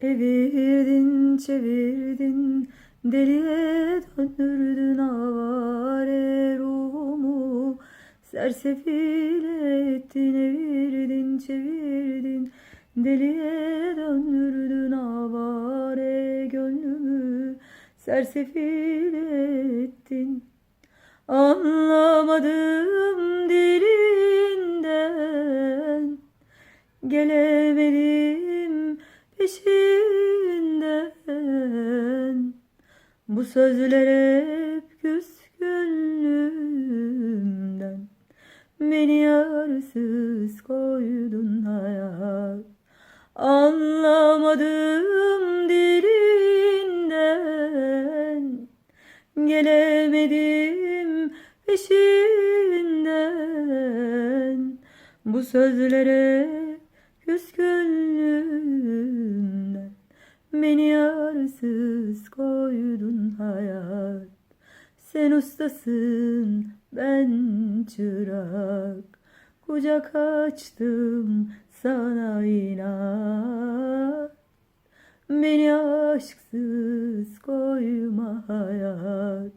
Evirdin çevirdin deliye döndürdün avare ruhumu. Sersefil ettin evirdin çevirdin deliye döndürdün avare gönlümü. Sersefil ettin. Anlamadım dilinden. Gelemedim peşinden. Bu sözler hep küskünlüğümden. Beni yarsız koydun hayat Anlamadım dilinden. Gelemedim peşinden. Bu sözlere küskünlüğümden Beni yarsız koydun hayat. Sen ustasın ben çırak. Kucak açtım sana inat. Beni aşksız koyma hayat